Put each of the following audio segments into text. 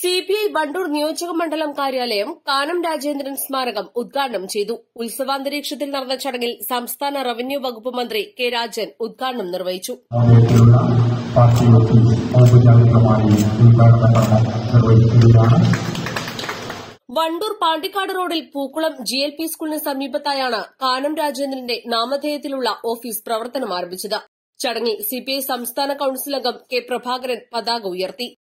C P I Wandoor നിയോജക മണ്ഡലം കാര്യാലയം കാനം രാജേന്ദ്രൻ സ്മാരകം ഉദ്ഘാടനം ചെയ്തു. ഉത്സവാന്തരീക്ഷത്തിൽ നടന്ന ചടങ്ങിൽ സംസ്ഥാന റവന്യൂ വകുപ്പ് മന്ത്രി കെ രാജൻ ഉദ്ഘാടനം നിർവഹിച്ചു. വണ്ടൂർ പാണ്ടിക്കാട് റോഡിൽ പൂക്കുളം ജി എൽ പി സ്കൂളിന് സമീപത്തായാണ് കാനം രാജേന്ദ്രന്റെ നാമധേയത്തിലുള്ള ഓഫീസ് പ്രവർത്തനം ആരംഭിച്ചത്. ചടങ്ങിൽ സിപിഐ സംസ്ഥാന കൌൺസിൽ അംഗം കെ പ്രഭാകരൻ പതാക ഉയർത്തി.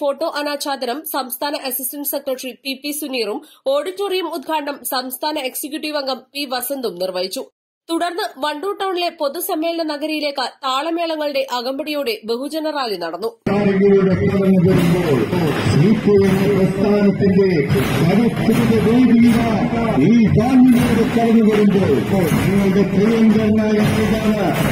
ഫോട്ടോ അനാച്ഛാദനം സംസ്ഥാന അസിസ്റ്റന്റ് സെക്രട്ടറി പി പി സുനീറും ഓഡിറ്റോറിയം ഉദ്ഘാടനം സംസ്ഥാന എക്സിക്യൂട്ടീവ് അംഗം പി വസന്തും നിർവഹിച്ചു. തുടർന്ന് വണ്ടൂർ ടൌണിലെ പൊതുസമ്മേളന നഗരിയിലേക്ക് താളമേളങ്ങളുടെ അകമ്പടിയോടെ ബഹുജന റാലി നടന്നു. ഈ നിങ്ങളുടെ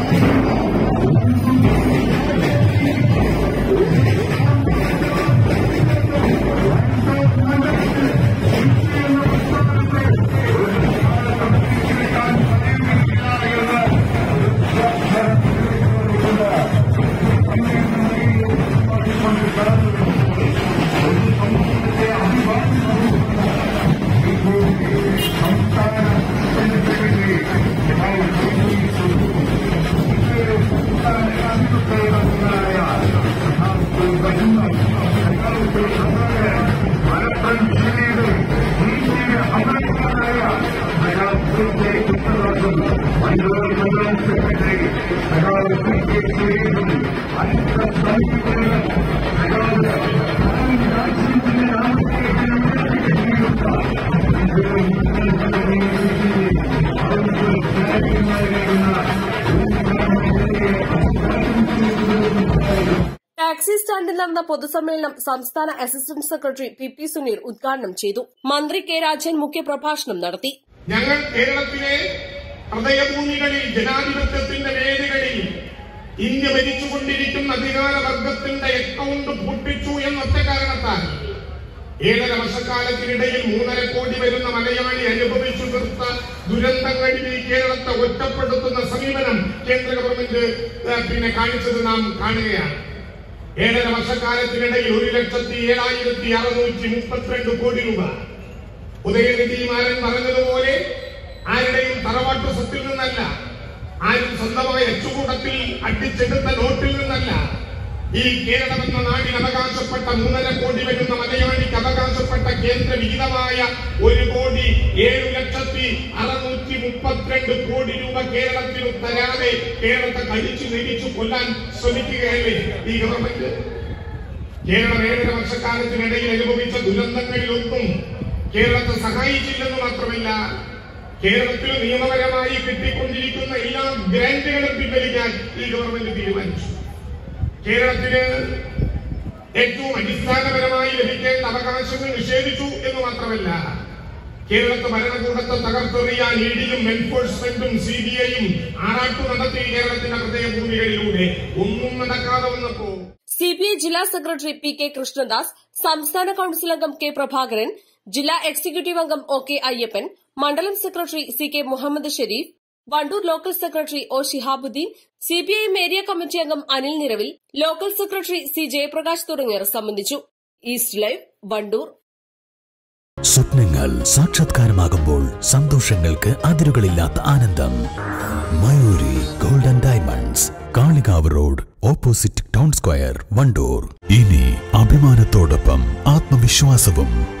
കർമ്മത്തിന് ശേഷം ടാക്സി സ്റ്റാൻഡിൽ നടന്ന പൊതുസമ്മേളനം സംസ്ഥാന assistant secretary P P Suneer ഉദ്ഘാടനം ചെയ്തു. മന്ത്രി കെ രാജൻ മുഖ്യപ്രഭാഷണം നടത്തി. ഞങ്ങൾ കേരളത്തിലെ ഹൃദയഭൂമികളിൽ ജനാധിപത്യത്തിന്റെ വേദികളിൽ ഇന്ത്യ ഭരിച്ചുകൊണ്ടിരിക്കുന്ന അധികാരവർഗത്തിന്റെ അക്കൗണ്ട് പൊട്ടിച്ചു എന്നൊറ്റ കാരണത്താൽ ഏഴര വർഷക്കാലത്തിനിടയിൽ മൂന്നര കോടി വരുന്ന മലയാളി അനുഭവിച്ചു തീർത്ത ദുരന്തങ്ങളിൽ കേരളത്തെ ഒറ്റപ്പെടുത്തുന്ന സമീപനം കേന്ദ്ര ഗവൺമെന്റ് പിന്നെ കാണിച്ചത് നാം കാണുകയാണ്. ഏഴര വർഷക്കാലത്തിനിടയിൽ ഒരു ലക്ഷത്തി ഏഴായിരത്തി അറുന്നൂറ്റി മുപ്പത്തിരണ്ട് കോടി രൂപ. ഉദയനിധി മാരൻ പറഞ്ഞതുപോലെ ആരുടെയും തറവാട്ട് സ്വത്തിൽ നിന്നല്ല. ആരും സ്വന്തമായ അച്ചുകൂടത്തിൽ അട്ടിച്ചെടുത്ത നോട്ടിൽ നിന്നല്ല. ഈ കേരളം എന്ന നാടിന് അവകാശപ്പെട്ട മൂന്നര കോടി വരുന്ന മലയാളിക്ക് അവകാശപ്പെട്ട കേന്ദ്ര വിഹിതമായ ഒരു കോടി ഏഴു ലക്ഷത്തി അറുന്നൂറ്റി മുപ്പത്തിരണ്ട് കോടി രൂപ കേരളത്തിന് തരാതെ കേരളത്തെ കടിച്ചു നിരിച്ചു കൊല്ലാൻ ശ്രമിക്കുകയല്ലേ ഈ ഗവൺമെന്റ്? കേരളം ഏഴര വർഷക്കാലത്തിനിടയിൽ അനുഭവിച്ച ദുരന്തങ്ങളിലൊന്നും കേരളത്തെ സഹായിച്ചില്ലെന്ന് മാത്രമല്ല കേരളത്തിൽ നിയമപരമായി കിട്ടിക്കൊണ്ടിരിക്കുന്ന എല്ലാ ഗ്രാന്റുകളും പിൻവലിക്കാൻ ഈ ഗവൺമെന്റ് തീരുമാനിച്ചു. കേരളത്തിന് ഏറ്റവും അടിസ്ഥാനപരമായി ലഭിക്കേണ്ട അവകാശങ്ങൾ നിഷേധിച്ചു എന്ന് മാത്രമല്ല കേരളത്തെ ഭരണകൂടത്തെ തകർത്തെറിയാൻ ഇ ഡിയും എൻഫോഴ്സ്മെന്റും സി ബി ഐയും ആറാട്ടു നടത്തി കേരളത്തിന്റെ ഹൃദയഭൂമികളിലൂടെ ഒന്നും നടക്കാതെ വന്നപ്പോ സി ബി ഐ ജില്ലാ സെക്രട്ടറി പി കെ കൃഷ്ണദാസ് സംസ്ഥാന കൌൺസിൽ അംഗം കെ പ്രഭാകരൻ ജില്ലാ എക്സിക്യൂട്ടീവ് അംഗം ഒ കെ അയ്യപ്പൻ മണ്ഡലം secretary C K Muhammad Sherif Wandoor local secretary O Shihabuddin CPIM area committee അംഗം Anil Niravil local secretary C Jayaprakash തുടങ്ങിയവർ സംബന്ധിച്ചു. East live Wandoor. സ്വപ്നങ്ങൾ സാക്ഷാത്കാരമാകുമ്പോൾ സന്തോഷങ്ങൾക്ക് അതിരുകളില്ലാത്ത ആനന്ദം. Mayuri golden diamonds Kalikavu road opposite town square Wandoor. ഇനി അഭിമാനത്തോടൊപ്പം ആത്മവിശ്വാസവും